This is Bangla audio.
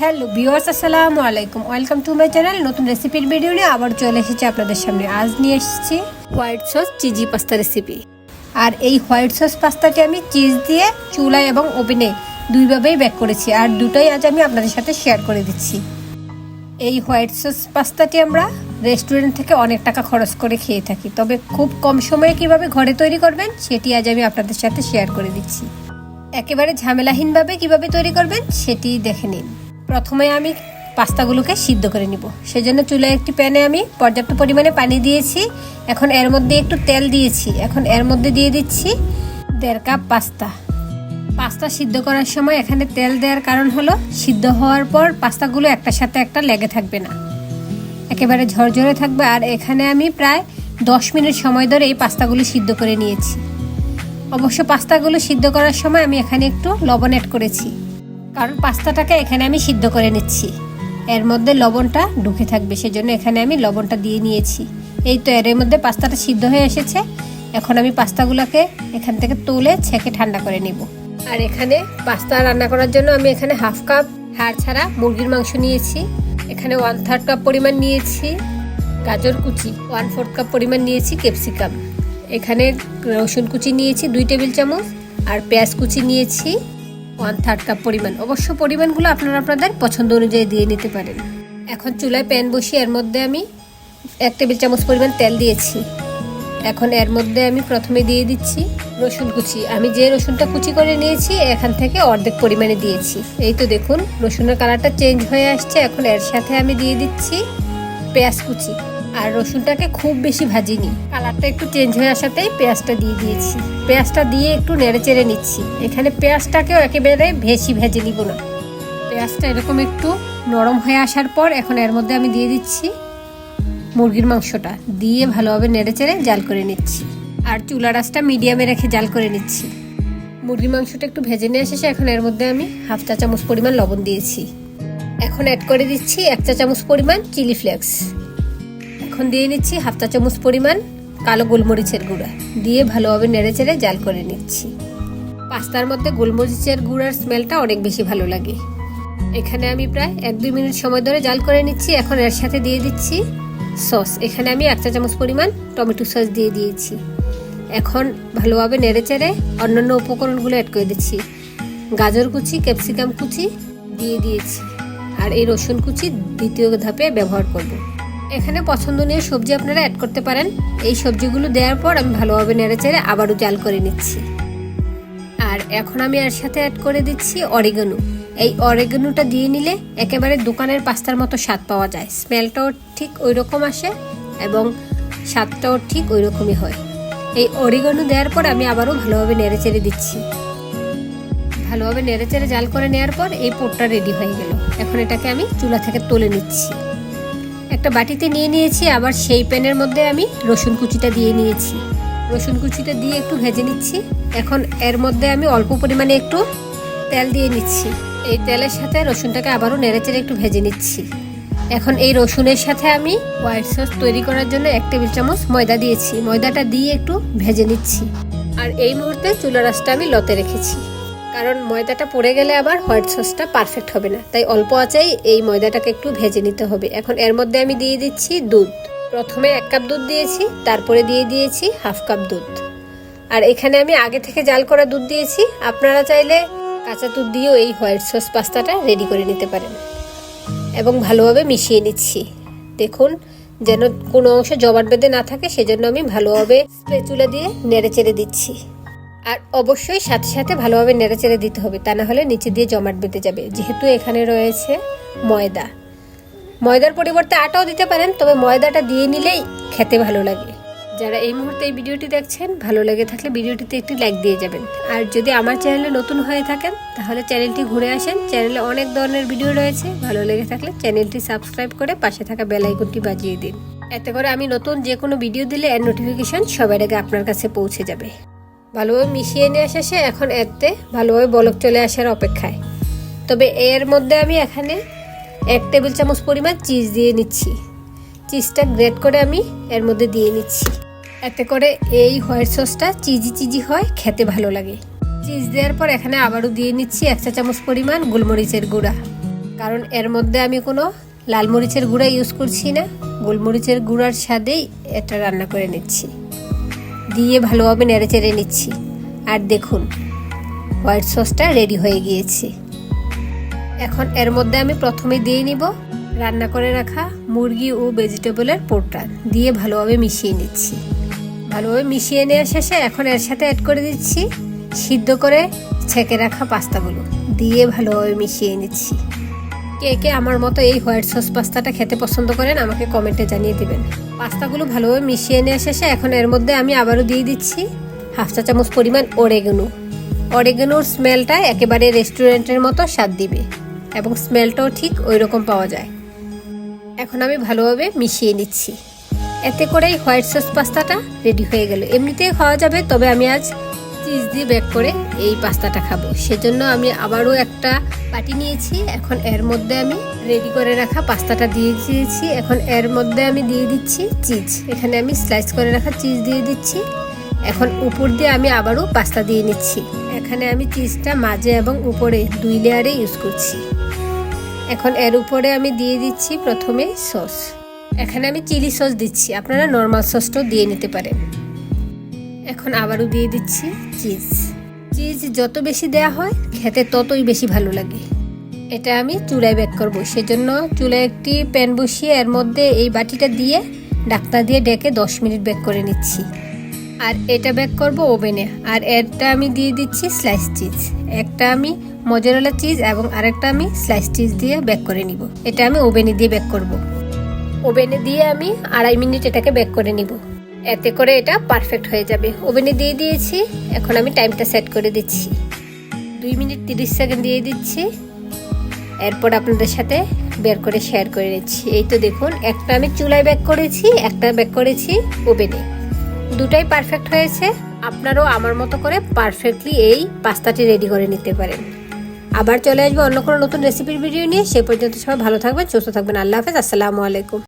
হ্যালো ভিউয়ার্স, আসসালামু আলাইকুম। Welcome to my channel. নতুন রেসিপির ভিডিও নিয়ে আবার চলে এসেছি আপনাদের সামনে। আজ নিয়ে এসেছি white sauce cheesy pasta recipe. আর এই হোয়াইট সস পাস্তাটি আমি চিজ দিয়ে, চুলায় এবং ওভেনে দুইভাবেই ব্যাক করেছি। আর দুটোই আজ আমি আপনাদের সাথে শেয়ার করে দিচ্ছি। এই হোয়াইট সস পাস্তাটি আমরা রেস্টুরেন্ট থেকে অনেক টাকা খরচ করে খেয়ে থাকি। তবে খুব কম সময়ে কীভাবে ঘরে তৈরি করবেন, সেটি আজ আমি আপনাদের সাথে শেয়ার করে দিচ্ছি। একেবারে ঝামেলাহীনভাবে কীভাবে তৈরি করবেন, সেটি দেখে নিন। প্রথমে আমি পাস্তাগুলোকে সিদ্ধ করে নিব। সেজন্য চুলায় একটি প্যানে আমি পর্যাপ্ত পরিমাণে পানি দিয়েছি। এখন এর মধ্যে একটু তেল দিয়েছি। এখন এর মধ্যে দিয়ে দিচ্ছি দেড় কাপ পাস্তা। পাস্তা সিদ্ধ করার সময় এখানে তেল দেওয়ার কারণ হলো, সিদ্ধ হওয়ার পর পাস্তাগুলো একটার সাথে একটা লেগে থাকবে না। একেবারে ঝরঝরে থাকবে। আর এখানে আমি প্রায় দশ মিনিট সময় ধরে এই পাস্তাগুলো সিদ্ধ করে নিয়েছি। অবশ্য পাস্তাগুলো সিদ্ধ করার সময় আমি এখানে একটু লবণ অ্যাড করেছি। কারণ পাস্তাটাকে এখানে আমি সিদ্ধ করে নিচ্ছি। এর মধ্যে লবণটা ঢুকে থাকবে, সেজন্য এখানে আমি লবণটা দিয়ে নিয়েছি। এই তো এর মধ্যে পাস্তাটা সিদ্ধ হয়ে এসেছে। এখন আমি পাস্তাগুলোকে এখান থেকে তুলে ছেঁকে ঠান্ডা করে নিব। আর এখানে পাস্তা রান্না করার জন্য আমি এখানে হাফ কাপ হাড় ছাড়া মুরগির মাংস নিয়েছি। এখানে ওয়ান থার্ড কাপ পরিমাণ নিয়েছি গাজর কুচি ওয়ান ফোর্থ কাপ পরিমাণ নিয়েছি ক্যাপসিকাম এখানে রসুন কুচি নিয়েছি, দুই টেবিল চামচ। আর পেঁয়াজ কুচি নিয়েছি। ওয়ান থার্ড কাপ পরিমাণ। অবশ্য পরিমাণগুলো আপনারা আপনাদের পছন্দ অনুযায়ী দিয়ে নিতে পারেন। এখন চুলায় প্যান বসিয়ে এর মধ্যে আমি এক টেবিল চামচ পরিমাণ তেল দিয়েছি। এখন এর মধ্যে আমি প্রথমে দিয়ে দিচ্ছি রসুন কুচি। আমি যে রসুনটা কুচি করে নিয়েছি, এখান থেকে অর্ধেক পরিমাণে দিয়েছি। এই তো দেখুন, রসুনের কালারটা চেঞ্জ হয়ে আসছে। এখন এর সাথে আমি দিয়ে দিচ্ছি পেঁয়াজ কুচি। আর রসুনটাকে খুব বেশি ভাজিনি। কালারটা একটু চেঞ্জ হয়ে আসাতেই পেঁয়াজটা দিয়ে দিয়েছি। পেঁয়াজটা দিয়ে একটু নেড়ে চেড়ে নিচ্ছি। এখানে পেঁয়াজটাকেও একেবারে ভেসি ভেজে নিব না। পেঁয়াজটা এরকম একটু নরম হয়ে আসার পর এখন এর মধ্যে আমি দিয়ে দিচ্ছি মুরগির মাংসটা। দিয়ে ভালোভাবে নেড়ে চেড়ে জাল করে নিচ্ছি। আর চুলা রাসটা মিডিয়ামে রেখে জাল করে নিচ্ছি। মুরগির মাংসটা একটু ভেজে নিয়ে এসেছে এখন এর মধ্যে আমি হাফ চা চামচ পরিমাণ লবণ দিয়েছি। এখন অ্যাড করে দিচ্ছি এক চা চামচ পরিমাণ চিলি ফ্লেক্স এখন দিয়ে নিচ্ছি হাফ চা চামচ পরিমাণ কালো গোলমরিচের গুঁড়া। দিয়ে ভালোভাবে নেড়ে চেড়ে জাল করে নিচ্ছি। পাস্তার মধ্যে গোলমরিচের গুঁড়ার স্মেলটা অনেক বেশি ভালো লাগে। এখানে আমি প্রায় এক দুই মিনিট সময় ধরে জাল করে নিচ্ছি। এখন এর সাথে দিয়ে দিচ্ছি সস। এখানে আমি এক চা চামচ পরিমাণ টমেটো সস দিয়ে দিয়েছি। এখন ভালোভাবে নেড়ে চেড়ে অন্যান্য উপকরণগুলো অ্যাড করে দিচ্ছি। গাজর কুচি, ক্যাপসিকাম কুচি দিয়ে দিয়েছি। আর এই রসুন কুচি দ্বিতীয় ধাপে ব্যবহার করব। এখানে পছন্দনীয় সবজি আপনারা অ্যাড করতে পারেন। এই সবজিগুলো দেওয়ার পর আমি ভালোভাবে নেড়ে চেড়ে আবারও জাল করে নিচ্ছি। আর এখন আমি এর সাথে অ্যাড করে দিচ্ছি অরিগানো এই অরিগানোটা দিয়ে নিলে একেবারে দোকানের পাস্তার মতো স্বাদ পাওয়া যায়। স্মেলটাও ঠিক ওই রকম আসে এবং স্বাদটাও ঠিক ওই রকমই হয়। এই অরিগানো দেওয়ার পর আমি আবারও ভালোভাবে নেড়ে চেড়ে দিচ্ছি। ভালোভাবে নেড়ে চেড়ে জাল করে নেওয়ার পর এই পোটটা রেডি হয়ে গেল। এখন এটাকে আমি চুলা থেকে তুলে নিচ্ছি। একটা বাটিতে নিয়ে নিয়েছি, আবার সেই প্যানের মধ্যে আমি রসুন কুচিটা দিয়ে নিয়েছি। রসুন কুচিটা দিয়ে একটু ভেজে নিচ্ছি। এখন এর মধ্যে আমি অল্প পরিমাণে একটু তেল দিয়ে নিচ্ছি। এই তেলের সাথে রসুনটাকে আবারও নেড়েচেড়ে একটু ভেজে নিচ্ছি। এখন এই রসুনের সাথে আমি হোয়াইট সস তৈরি করার জন্য এক টেবিল চামচ ময়দা দিয়েছি। ময়দাটা দিয়ে একটু ভেজে নিচ্ছি। আর এই মুহূর্তে চুলা রাসটা আমি লতে রেখেছি। কারণ ময়দাটা পড়ে গেলে আবার হোয়াইট সসটা পারফেক্ট হবে না। তাই অল্প আঁচেই এই ময়দাটাকে একটু ভেজে নিতে হবে। এখন এর মধ্যে আমি দিয়ে দিচ্ছি দুধ। প্রথমে এক কাপ দুধ দিয়েছি, তারপরে দিয়ে দিয়েছি হাফ কাপ দুধ। আর এখানে আমি আগে থেকে জাল করা দুধ দিয়েছি। আপনারা চাইলে কাঁচা দুধ দিয়েও এই হোয়াইট সস পাস্তাটা রেডি করে নিতে পারেন। এবং ভালোভাবে মিশিয়ে নিচ্ছি। দেখুন যেন কোনো অংশ জমাট বেঁধে না থাকে, সেজন্য আমি ভালোভাবে স্প্রেচুলা দিয়ে নেড়ে চেড়ে দিচ্ছি। আর অবশ্যই সাথে সাথে ভালোভাবে নেড়ে চেড়ে দিতে হবে, তা না হলে নিচে দিয়ে জমাট বেঁধে যাবে। যেহেতু এখানে রয়েছে ময়দা। ময়দার পরিবর্তে আটাও দিতে পারেন, তবে ময়দাটা দিয়ে নিলেই খেতে ভালো লাগে। যারা এই মুহূর্তে এই ভিডিওটি দেখছেন, ভালো লেগে থাকলে ভিডিওটিতে একটি লাইক দিয়ে যাবেন। আর যদি আমার চ্যানেলে নতুন হয়ে থাকেন, তাহলে চ্যানেলটি ঘুরে আসেন। চ্যানেলে অনেক ধরনের ভিডিও রয়েছে। ভালো লেগে থাকলে চ্যানেলটি সাবস্ক্রাইব করে পাশে থাকা বেল আইকনটি বাজিয়ে দিন। এতে করে আমি নতুন যে কোনো ভিডিও দিলে এর নোটিফিকেশন সবার আগে আপনার কাছে পৌঁছে যাবে। ভালোভাবে মিশিয়ে নিয়ে শেষে এখন এতে ভালোভাবে বলক চলে আসার অপেক্ষায়। তবে এর মধ্যে আমি এখানে এক টেবিল চামচ পরিমাণ চিজ দিয়ে নিচ্ছি। চিজটা গ্রেট করে আমি এর মধ্যে দিয়ে নিচ্ছি। এতে করে এই হোয়াইট সসটা চিজি চিজি হয়, খেতে ভালো লাগে। চিজ দেওয়ার পর এখানে আবারও দিয়ে নিচ্ছি এক চা চামচ পরিমাণ গোলমরিচের গুঁড়া। কারণ এর মধ্যে আমি কোনো লাল মরিচের গুঁড়া ইউজ করছি না। গোলমরিচের গুঁড়ার স্বাদেই এটা রান্না করে নিচ্ছি। দিয়ে ভালোভাবে নেড়ে চেড়ে নিচ্ছি। আর দেখুন, হোয়াইট সসটা রেডি হয়ে গিয়েছে। এখন এর মধ্যে আমি প্রথমে দিয়ে নিব রান্না করে রাখা মুরগি ও ভেজিটেবলের পোরটা দিয়ে ভালোভাবে মিশিয়ে নিচ্ছি। ভালোভাবে মিশিয়ে নেওয়া শেষে এখন এর সাথে অ্যাড করে দিচ্ছি সিদ্ধ করে ছেঁকে রাখা পাস্তাগুলো দিয়ে ভালোভাবে মিশিয়ে নিচ্ছি। কে কে আমার মতো এই হোয়াইট সস পাস্তাটা খেতে পছন্দ করেন, আমাকে কমেন্টে জানিয়ে দিবেন। পাস্তাগুলো ভালোভাবে মিশিয়ে নেওয়া শেষে এখন এর মধ্যে আমি আবারও দিয়ে দিচ্ছি হাফ চা চামচ পরিমাণ ওরেগানো অরেগানোর স্মেলটা একেবারে রেস্টুরেন্টের মতো স্বাদ দিবে এবং স্মেলটাও ঠিক ওই রকম পাওয়া যায়। এখন আমি ভালোভাবে মিশিয়ে নিচ্ছি। এতে করেই হোয়াইট সস পাস্তাটা রেডি হয়ে গেল। এমনিতেই খাওয়া যাবে, তবে আমি আজ চিজ দিয়ে ব্যাক করে এই পাস্তাটা খাব। সেজন্য আমি আবারও একটা বাটি নিয়েছি। এখন এর মধ্যে আমি রেডি করে রাখা পাস্তাটা দিয়ে দিয়েছি। এখন এর মধ্যে আমি দিয়ে দিচ্ছি চিজ এখানে আমি স্লাইস করে রাখা চিজ দিয়ে দিচ্ছি। এখন উপর দিয়ে আমি আবারও পাস্তা দিয়ে নিচ্ছি। এখানে আমি চিজটা মাঝে এবং উপরে দুই লেয়ারে ইউজ করছি। এখন এর উপরে আমি দিয়ে দিচ্ছি প্রথমে সস এখানে আমি চিলি সস দিচ্ছি। আপনারা নর্মাল সসটাও দিয়ে নিতে পারেন। এখন আবারও দিয়ে দিচ্ছি চিজ। চিজ যত বেশি দেয়া হয়, খেতে ততই বেশি ভালো লাগে। এটা আমি চুলায় ব্যাক করব। সেজন্য চুলায় একটি প্যান বসিয়ে এর মধ্যে এই বাটিটা দিয়ে ডাক্তার দিয়ে ডেকে দশ মিনিট ব্যাক করে নিচ্ছি। আর এটা ব্যাক করব ওভেনে। আর এটা আমি দিয়ে দিচ্ছি স্লাইস চিজ একটা আমি মজারেলা চিজ এবং আরেকটা আমি স্লাইস চিজ দিয়ে ব্যাক করে নিব। এটা আমি ওভেনে দিয়ে ব্যাক করব। ওভেনে দিয়ে আমি আড়াই মিনিট এটাকে ব্যাক করে নিব। এতে করে এটা পারফেক্ট হয়ে যাবে। ওভেনে দিয়ে দিয়েছি। এখন আমি টাইমটা সেট করে দিচ্ছি। দুই মিনিট তিরিশ সেকেন্ড দিয়ে দিচ্ছি। এরপর আপনাদের সাথে বের করে শেয়ার করে নিচ্ছি। এই তো দেখুন, একটা আমি চুলায় ব্যাক করেছি, একটা ব্যাক করেছি ওভেনে দুটাই পারফেক্ট হয়েছে। আপনারাও আমার মতো করে পারফেক্টলি এই পাস্তাটি রেডি করে নিতে পারেন। আবার চলে আসবে অন্য কোনো নতুন রেসিপির ভিডিও নিয়ে। সে পর্যন্ত সবাই ভালো থাকবেন, সুস্থ থাকবেন। আল্লাহ হাফেজ, আসসালামু আলাইকুম।